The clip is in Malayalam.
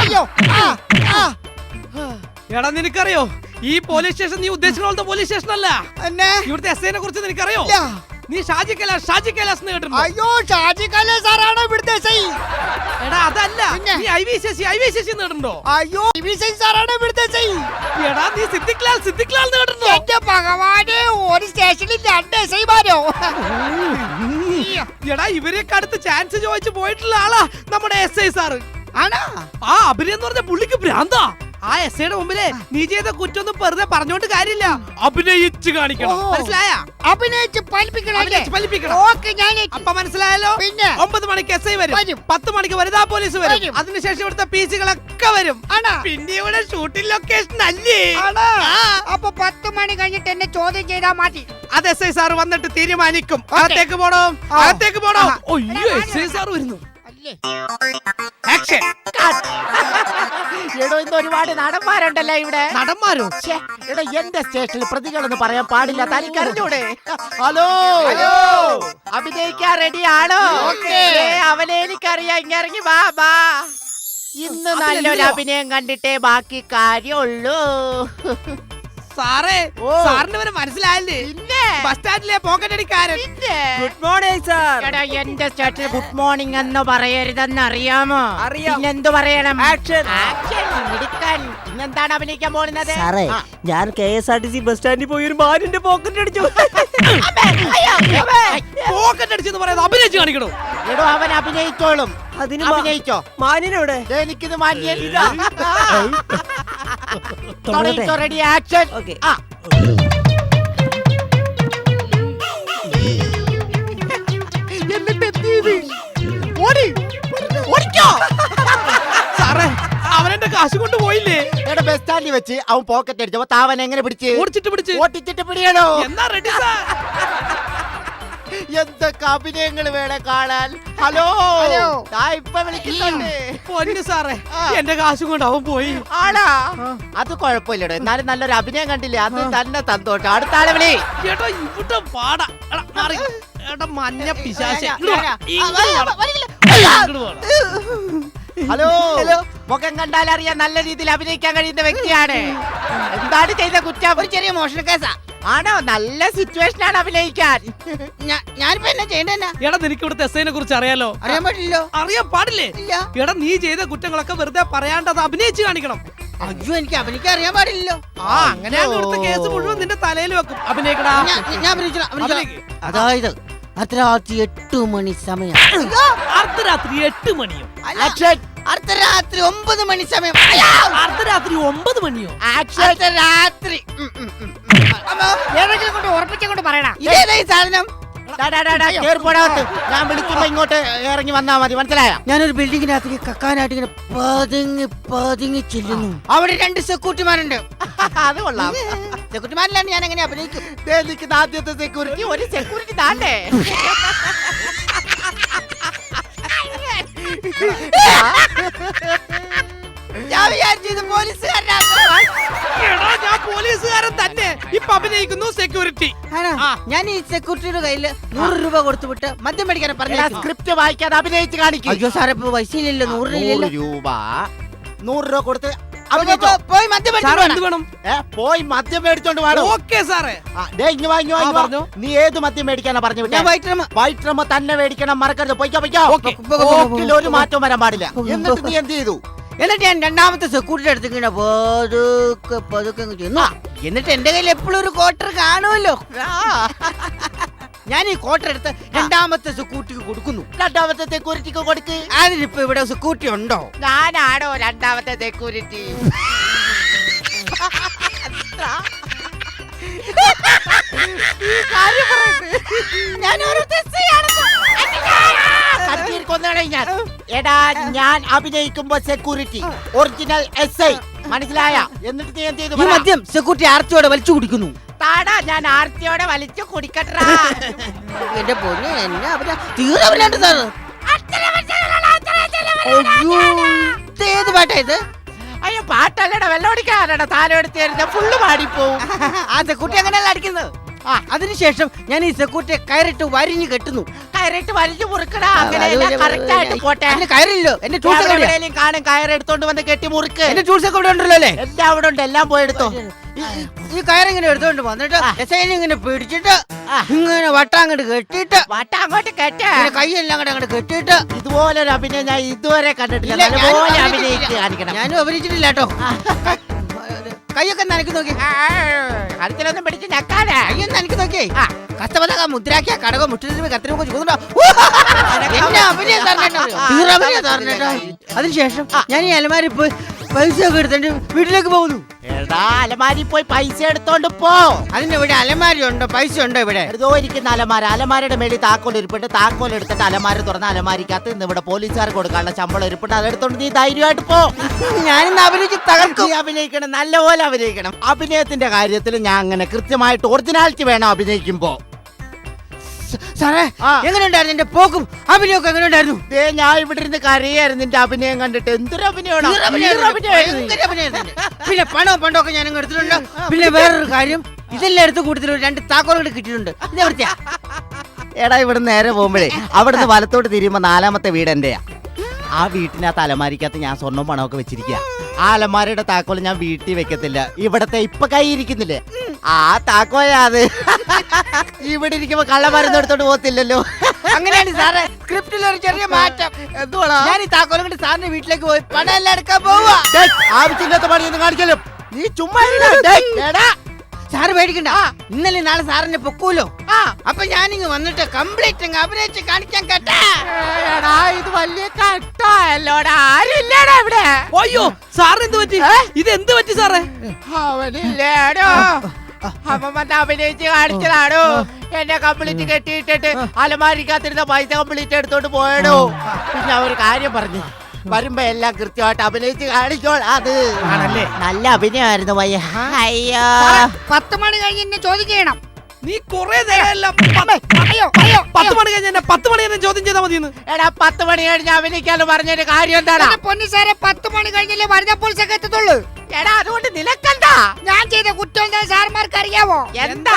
അയ്യോ ആ ആ. എടാ നിനക്കറിയോ? ഈ പോലീസ് സ്റ്റേഷൻ നീ ഉദ്ദേശിക്കുന്ന പോലത്തെ പോലീസ് സ്റ്റേഷൻ അല്ല. എന്നെ? ഇവിടുത്തെ എസ് ഐനെ കുറിച്ച് നിനക്കറിയോ? ഇല്ല. നീ ഷാജി കൈലാസ് ഷാജി കൈലാസ് എന്ന് കേട്ടിട്ടുണ്ടോ? അയ്യോ ഷാജി കല്ലേ സാറാണ് ഇവിടുത്തെ എസ് ഐ എടാ അതല്ല. പിന്നെ? നീ I V Sasi I V Sasi എന്ന് കേട്ടിട്ടുണ്ടോ? അയ്യോ വി സി സാറാണ് ഇവിടുത്തെ ഐ എടാ നീ സിദ്ദിഖ് ലാൽ സിദ്ദിഖ് ലാൽ എന്ന് കേട്ടിട്ടുണ്ടോ? എന്റെ ഭഗവാനെ ഒരു സ്റ്റേഷനിൽ രണ്ട് എസ് ഐമാരോ എടാ ഇവരെയൊക്കെ അടുത്ത് ചാൻസ് ചോദിച്ചു പോയിട്ടുള്ള ആളാ നമ്മുടെ എസ് ഐ സാറ്. ആണോ? ആ അഭിനയം എന്ന് പറഞ്ഞ പുള്ളിക്ക് ഭ്രാന്താ. ആ എസ് ഐയുടെ മുമ്പിൽ നീ ചെയ്ത കുറ്റൊന്നും വെറുതെ പറഞ്ഞോണ്ട് കാര്യമില്ല. അഭിനയിച്ച് കാണിക്കണം. ഓ. മനസ്സിലായ? അഭിനയിച്ച് ഫലിപ്പിക്കണം അല്ലേ? അഭിനയിച്ച് ഫലിപ്പിക്കണം ഓക്കെ ഞാൻ. അപ്പൊ മനസ്സിലായല്ലോ? പിന്നെ? ഒമ്പത് മണിക്ക് എസ് ഐ വരും. വരും. പത്ത് മണിക്ക് വനിതാ പോലീസ് വരും. വരും. അതിനുശേഷം ഇവിടുത്തെ പി സികളൊക്കെ വരും. ആണോ? പിന്നെ ഇവിടെ ഷൂട്ടിംഗ് ലൊക്കേഷൻ അല്ലേ? ആണോ? ആ. അപ്പൊ പത്ത് മണി കഴിഞ്ഞിട്ട് എന്നെ ചോദ്യം ചെയ്താ മതി. അത് എസ് ഐ സാർ വന്നിട്ട് തീരുമാനിക്കും. അകത്തേക്ക് പോണോ. അകത്തേക്ക് പോണോ? അയ്യോ എസ് ഐ സാർ വരുന്നു. എടോ ഇന്ന് ഒരുപാട് നടന്മാരുണ്ടല്ലോ ഇവിടെ? നടന്മാരോ? എടോ എന്റെ സ്റ്റേഷനിൽ പ്രതികളൊന്നും പറയാൻ പാടില്ല. തനിക്ക് അറിഞ്ഞൂടെ ഹലോ? ഹലോ. അഭിനയിക്കാൻ റെഡി ആണോ അവനെ എനിക്കറിയാം. ഇങ്ങിറങ്ങി വാ വാ. ഇന്ന് നല്ലൊരു അഭിനയം കണ്ടിട്ടേ ബാക്കി കാര്യമുള്ളൂ. സാറേ. സാറിന് വരെ മനസ്സിലായല്ലേ? ബസ് സ്റ്റാൻഡിലെ പോക്കറ്റ് അടിക്കാരൻ. ഗുഡ് മോർണിംഗ് സാർ എടാ എന്റെ സ്റ്റാറ്റിൽ ഗുഡ് മോർണിംഗ് എന്ന് പറയരുതെന്ന് അറിയാമോ? അറിയാം. പിന്നെന്ത് പറയണം? ആക്ഷൻ ആക്ഷൻ മിടുക്കൻ. പിന്നെന്താണ് അഭിനയിക്കാൻ പോകുന്നത്? സാറേ ആ. ഞാൻ K S R T C bus സ്റ്റാൻഡിൽ പോയി ഒരു മാനിന്റെ പോക്കറ്റ് അടിച്ചു. പോക്കറ്റ് അടിച്ചെന്ന് പറയുന്നത് അഭിനയിച്ച് കാണിക്കണോ? എടോ അവൻ അഭിനയിച്ചോളും. അതിന് മാ- അഭിനയിച്ചോ? മാനിനോടെ ദേ എനിക്കിത് മാറ്റിയില്ല തുടങ്ങട്ടെ? റെഡി ആക്ഷൻ ഓക്കെ ആ. കാശ് കൊണ്ട് പോയില്ലേ? എടാ ബസ് സ്റ്റാൻഡിൽ വെച്ച് അവൻ പോക്കറ്റ് അടിച്ചപ്പോ താവൻ എങ്ങനെ പിടിച്ച്? ഓടിച്ചിട്ട് പിടിച്ച്. ഓട്ടിച്ചിട്ട് പിടിയണോ എന്നാ റെഡി സാർ എന്തൊക്കെ അഭിനയങ്ങൾ വേണം കാണാൻ? ഹലോ? ഇപ്പൊ വിളിക്കുന്നുണ്ട്. പൊന്നു സാറേ. എന്റെ കാശും കൊണ്ട് അവൻ പോയി. ആടാ. അത് കുഴപ്പമില്ലടോ. എന്നാലും നല്ലൊരു അഭിനയം കണ്ടില്ലേ? അത് തന്നെ തന്നോട്ടോ അടുത്ത ആളെ വിളി. ചേട്ടാ ഇവിടെ പാടാ എടാ, മഞ്ഞ പിശാശ. ഹലോ. ഹലോ. മുഖം കണ്ടാൽ അറിയാൻ നല്ല രീതിയിൽ അഭിനയിക്കാൻ കഴിയുന്ന വ്യക്തിയാണ്. എന്താണ് ചെയ്ത കുറ്റം? ഒരു ചെറിയ മോഷണ കേസാ. ആണോ? നല്ല സിറ്റുവേഷൻ ആണ് അഭിനയിക്കാൻ. ഞാനിപ്പോ എന്നാ ചെയ്യണ്ടെന്നാ എടാ നിനക്ക് ഇവിടുത്തെ എസ് ഐനെ കുറിച്ച് അറിയാലോ? അറിയാൻ പറ്റില്ലല്ലോ. അറിയാൻ പാടില്ലേ? എടാ നീ ചെയ്ത കുറ്റങ്ങളൊക്കെ വെറുതെ പറയാണ്ടത് അഭിനയിച്ച് കാണിക്കണം. അയ്യോ എനിക്ക് അഭിനയിക്കാൻ അറിയാൻ പാടില്ലല്ലോ. ആ അങ്ങനെ ഇവിടുത്തെ കേസ് മുഴുവൻ നിന്റെ തലയിൽ വെക്കും. അഭിനയിക്കടാ. ഞാൻ. അതായത് അർദ്ധരാത്രി എട്ട് മണി സമയം. അർദ്ധരാത്രി എട്ട് മണിയോ? അർദ്ധരാത്രി ഒമ്പത് മണി സമയം. അർദ്ധരാത്രി ഒമ്പത് മണിയോ? അർദ്ധരാത്രി. ഏതെങ്കിലും കൊണ്ട് ഉറപ്പിച്ചുകൊണ്ട് പറയണ സാധനം? ഞാൻ വിളിക്കുമ്പോ ഇങ്ങോട്ട് ഇറങ്ങി വന്നാ മതി മനസ്സിലായ? ഞാനൊരു ബിൽഡിങ്ങിനകത്തേക്ക് കക്കാനായിട്ട് ഇങ്ങനെ പതുങ്ങി പതുങ്ങി ചെല്ലുന്നു. അവിടെ രണ്ട് സെക്യൂരിറ്റിമാരുണ്ട്. അത് കൊള്ളാം. സെക്യൂരിറ്റിമാരിലാണ് ഞാൻ എങ്ങനെ അഭിനയിക്കും? ആദ്യത്തെ സെക്യൂരിറ്റി ഒരു സെക്യൂരിറ്റി താണ്ടേ. ഞാൻ വിചാരിച്ചു ഇത് പോലീസുകാരനാണ് എടാ ഞാൻ പോലീസുകാരൻ തന്നെ. ഇപ്പൊ അഭിനയിക്കുന്നു സെക്യൂരിറ്റി ആണോ? ആ. ഞാൻ ഈ സെക്യൂരിറ്റിയുടെ കയ്യിൽ നൂറ് രൂപ കൊടുത്തു വിട്ട് മദ്യം മേടിക്കാൻ പറഞ്ഞു സ്ക്രിപ്റ്റ് വായിക്കാതെ അഭിനയിച്ച് കാണിക്കും. അയ്യോ സാറേ ഇപ്പൊ പൈസയില്ലല്ലോ നൂറ് നൂറ് രൂപ. നൂറ് രൂപ കൊടുത്ത് അപ്പൊ അഭിനയിച്ചോ പോ- പോയി മദ്യം സാർ മേടിച്ചു എന്ത് വേണം? ഏ പോയി മദ്യം മേടിച്ചോണ്ട് വേണോ ഓക്കെ സാറേ. ഇങ്ങ് വാ, ഇങ്ങ് വാ, ആ, ഇങ്ങ് വാ. പറഞ്ഞോ. നീ ഏത് മദ്യം മേടിക്കാനാ പറഞ്ഞു ഞാൻ വിട്ടേ? White rum. വൈറ്റ് റമ്മ് തന്നെ മേടിക്കണം മറക്കരുത്. പൊയ്ക്കോ പൊയ്ക്കോ. ഓക്കേ. ഒരു മാറ്റം വരാൻ പാടില്ല. എന്നിട്ട് നീ എന്ത് ചെയ്തു? എന്നിട്ട് ഞാൻ രണ്ടാമത്തെ സെക്യൂരിറ്റി അടുത്ത് ഇങ്ങനെ പതുക്കെ പതുക്കെ അങ്ങ് ചെന്നു. എന്നിട്ട് എന്റെ കയ്യിൽ എപ്പോഴും ഒരു ക്വാർട്ടർ കാണുമല്ലോ. ഞാൻ ഈ കോട്ട എടുത്ത് രണ്ടാമത്തെ സെക്യൂരിറ്റിക്ക് കൊടുക്കുന്നു. രണ്ടാമത്തെ സെക്യൂരിറ്റിക്ക് കൊടുക്ക്. അതിനിപ്പോ ഇവിടെ സെക്യൂരിറ്റി ഉണ്ടോ? ഞാനാണോ രണ്ടാമത്തെ സെക്യൂരിറ്റി ഞാൻ ഒരു ഞാൻ എടാ ഞാൻ അഭിനയിക്കുമ്പോ സെക്യൂരിറ്റി ഒറിജിനൽ എസ് ഐ മനസ്സിലായ? എന്നിട്ട് നീ എന്ത് ചെയ്തു മദ്യം സെക്യൂരിറ്റി ആർത്തിയോടെ വലിച്ചു കുടിക്കുന്നു. താടാ ഞാൻ ആർത്തിയോടെ വലിച്ചു കുടിക്കട്ടാ എന്റെ പൊന്നു എന്നെ അവർ തീരെ അയ്യോ ഏത് പാട്ടാ ഇത്? അയ്യോ പാട്ടല്ലടാ വെള്ളം അടിക്കാനാടാ താലെടുത്ത് തരുന്ന ഫുള്ള് പാടിപ്പോവും. ആ സെക്യൂരിറ്റി അങ്ങനെയല്ല അടിക്കുന്നത്? ആ അതിനുശേഷം ഞാൻ ഈ സെക്യൂരിറ്റിയെ കയറിട്ട് വരിഞ്ഞു കെട്ടുന്നു. കയറിട്ട് വരിഞ്ഞു മുറുക്കടാ. അങ്ങനെ കറക്റ്റ് ആയിട്ട് പോട്ടെ. അതിന് കയറില്ലോ എന്റെ ടൂൾസ്? എവിടെയെങ്കിലും കാണും. കയറെടുത്തോണ്ട് വന്ന് കെട്ടി മുറുക്ക്. എന്റെ ടൂൾസ് ഒക്കെ ഇവിടെ ഉണ്ടല്ലോ അല്ലേ? എല്ലാം അവിടെ ഉണ്ട്. എല്ലാം പോയെടുത്തോ ഈ- കയറിങ്ങനെ എടുത്തോണ്ട് വന്നിട്ട്. ഇങ്ങനെ പിടിച്ചിട്ട്. ഇങ്ങനെ വട്ടം അങ്ങോട്ട് കെട്ടിട്ട് വട്ട അങ്ങോട്ട് കെട്ടാ. കൈയെല്ലാം കൂടെ അങ്ങോട്ട് കെട്ടിട്ട് ഇതുപോലെ ഒരു അഭിനയം ഞാൻ ഇതുവരെ കണ്ടിട്ടില്ല. അഭിനയിച്ച് കാണിക്കണം. ഞാനും അഭിനയിച്ചിട്ടില്ല കേട്ടോ. കൈയൊക്കെ നനക്ക് നോക്കി. കടത്തിലൊന്നും പിടിച്ച് ഞെക്കാതെ. കൈയൊന്ന് നനക്ക് നോക്കിയേ ആ. കഷ്ടപ്പെടാ മുദ്രാക്കിയ കടക തീരെ അഭിനയം തരണേട്ടോ അതിനുശേഷം ഞാൻ ഈ അലമാരി പോയി പൈസ ഒക്കെ എടുത്തിട്ട് വീട്ടിലേക്ക് പോകുന്നു. എടാ അലമാരി പോയി പൈസ എടുത്തോണ്ട് പോ. അതിന്റെ ഇവിടെ അലമാരി ഉണ്ടോ? പൈസ ഉണ്ടോ ഇവിടെ? എഴുതോ ഇരിക്കുന്ന അലമാര. അലമാരയുടെ മേളിൽ താക്കോൽ ഇരിപ്പിട്ട് താക്കോൽ എടുത്തിട്ട് അലമാര തുറന്ന അലമാരിക്കകത്ത് ഇന്ന് ഇവിടെ പോലീസുകാർ കൊടുക്കാനുള്ള ശമ്പളം ഇരിപ്പിട്ട് അതെടുത്തോണ്ട് നീ ധൈര്യമായിട്ട് പോ. ഞാനിന്ന് അഭിനയിച്ച് തകർക്കും. അഭിനയിക്കണം. നല്ലപോലെ അഭിനയിക്കണം. അഭിനയത്തിന്റെ കാര്യത്തിൽ ഞാൻ അങ്ങനെ കൃത്യമായിട്ട് ഒറിജിനാലിറ്റി വേണം അഭിനയിക്കുമ്പോ. സാറേ. എങ്ങനെയുണ്ടായിരുന്നു എന്റെ പോക്കും? അഭിനയൊക്കെ എങ്ങനെയുണ്ടായിരുന്നു? ദേ ഞാൻ ഇവിടെ ഇരുന്ന് കരയായിരുന്നു. നിന്റെ അഭിനയം കണ്ടിട്ട് എന്തൊരു അഭിനയമാണ് പിന്നെ പണോ പണ്ടോ ഒക്കെ പിന്നെ പണവും പണ്ടൊക്കെ ഞാൻ അങ്ങ് എടുത്തിട്ടുണ്ട്. പിന്നെ വേറൊരു കാര്യം ഇതെല്ലാം എടുത്ത് കൂട്ടത്തിൽ രണ്ട് താക്കോലുകൾ കിട്ടിയിട്ടുണ്ട്. ഇത് എവിടുത്തെയാ എടാ ഇവിടെ നേരെ പോകുമ്പോഴേ അവിടുന്ന് വലത്തോട്ട് തിരിയുമ്പോ നാലാമത്തെ വീട് എന്റെയാ. ആ വീട്ടിനകത്ത് അലമാരിക്കകത്ത് ഞാൻ സ്വർണവും പണമൊക്കെ വെച്ചിരിക്കുക ആ അലമാരയുടെ താക്കോൽ ഞാൻ വീട്ടിൽ വെക്കത്തില്ല. ഇവിടത്തെ ഇപ്പൊ കൈ ഇരിക്കുന്നില്ലേ ആ താക്കോലാ അത്. ഇവിടെ ഇരിക്കുമ്പോ കള്ളമരുന്ന് എടുത്തോണ്ട് പോകത്തില്ലല്ലോ. അങ്ങനെയാണ് സാറേ. സ്ക്രിപ്റ്റിൽ ഒരു ചെറിയ മാറ്റം. എന്തുവാ ഞാൻ ഈ താക്കോലും കൊണ്ട് സാറിന്റെ വീട്ടിലേക്ക് പോയി പണം എല്ലാം എടുക്കാൻ പോവാ. ആവശ്യമില്ലാത്ത പണിയൊന്നും കാണിക്കല്ലോ. നീ ചുമ്മാ പേടിക്കണ്ട. ഇന്നലെ നാളെ സാറിന്റെ പൊക്കൂലോ? ആ, അപ്പൊ ഞാനിങ് വന്നിട്ട് കംപ്ലീറ്റ് അങ്ങ് അഭിനയിച്ച് കാണിക്കാൻ കേട്ടാ. ഇത് വലിയ കട്ടല്ലോടാ ആരില്ലടാ ഇവിടെ? അയ്യോ സാറിന് എന്ത് പറ്റി? ഇത് എന്ത് പറ്റി സാറേ? അവനില്ലേടോ. അവൻ വന്ന് അഭിനയിച്ച് കാണിച്ചതാണോ എന്നെ കംപ്ലീറ്റ് കെട്ടിയിട്ടിട്ട് അലമാരിക്കാത്തിരുന്ന പൈസ കംപ്ലീറ്റ് എടുത്തോണ്ട് പോയടോ. പിന്നെ അവർ കാര്യം പറഞ്ഞു. വരുമ്പോ എല്ലാം കൃത്യമായിട്ട് അഭിനയിച്ച് കാണിച്ചോൾ അത് ആണല്ലേ? നല്ല അഭിനയമായിരുന്നു പയ്യ അയ്യോ. പത്ത് മണി കഴിഞ്ഞ് എന്നെ ചോദ്യം ചെയ്യണം. നീ കൊറേ നേരമല്ല അയ്യോ അയ്യോ പത്ത് മണി കഴിഞ്ഞ എന്നെ പത്ത് മണി കഴിഞ്ഞ ചോദ്യം ചെയ്താൽ മതിയെന്ന്. എടാ പത്ത് മണി കഴിഞ്ഞ് അഭിനയിക്കാന്ന് പറഞ്ഞൊരു കാര്യം എന്താണ് പൊന്നു സാറെ പത്ത് മണി കഴിഞ്ഞല്ലേ വനിതാ പോലീസൊക്കെ എത്തത്തുള്ളൂ. എടാ അതുകൊണ്ട് നിനക്കെന്താ? ഞാൻ ചെയ്ത കുറ്റം എന്താ സാർമാർക്ക് അറിയാവോ എന്താ